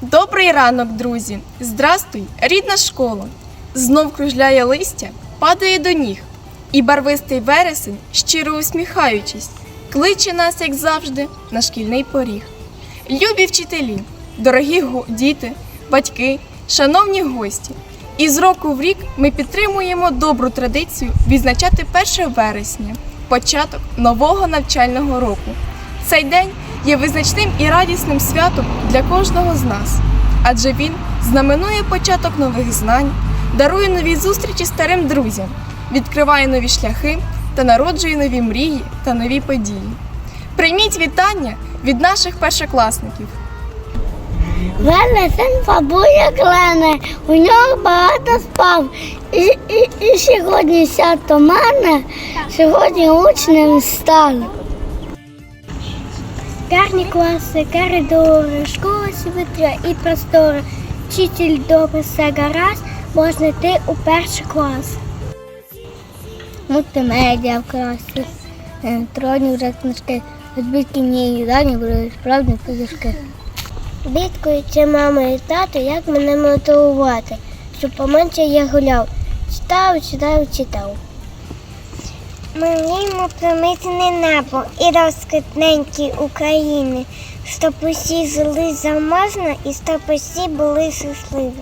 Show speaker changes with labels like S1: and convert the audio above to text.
S1: Добрий ранок, друзі! Здрастуй, рідна школа! Знов кружляє листя, падає до ніг, і барвистий вересень, щиро усміхаючись, кличе нас, як завжди, на шкільний поріг. Любі вчителі, дорогі діти, батьки, шановні гості! І з року в рік ми підтримуємо добру традицію відзначати 1 вересня, початок нового навчального року. Цей день є визначним і радісним святом для кожного з нас, адже він знаменує початок нових знань, дарує нові зустрічі старим друзям, відкриває нові шляхи та народжує нові мрії та нові події. Прийміть вітання від наших першокласників.
S2: Велесень бабуля клене, у нього багато спав. І, і, і сьогодні свято мене, сьогодні учнем стали. Гарні класи, коридори, школа світла і простори. Вчитель добре все гаразд, можна йти у перший клас. Мультимедіа в класі, електронні вже книжки, збірки ні, дані будуть справді подушки. Бідкуючи мама і тато, як мене мотивувати, щоб поменше я гуляв. Читав, читав, читав. Ми вміємо промитне небо і розквітненькі України, щоб усі жили заможно і щоб усі були щасливі.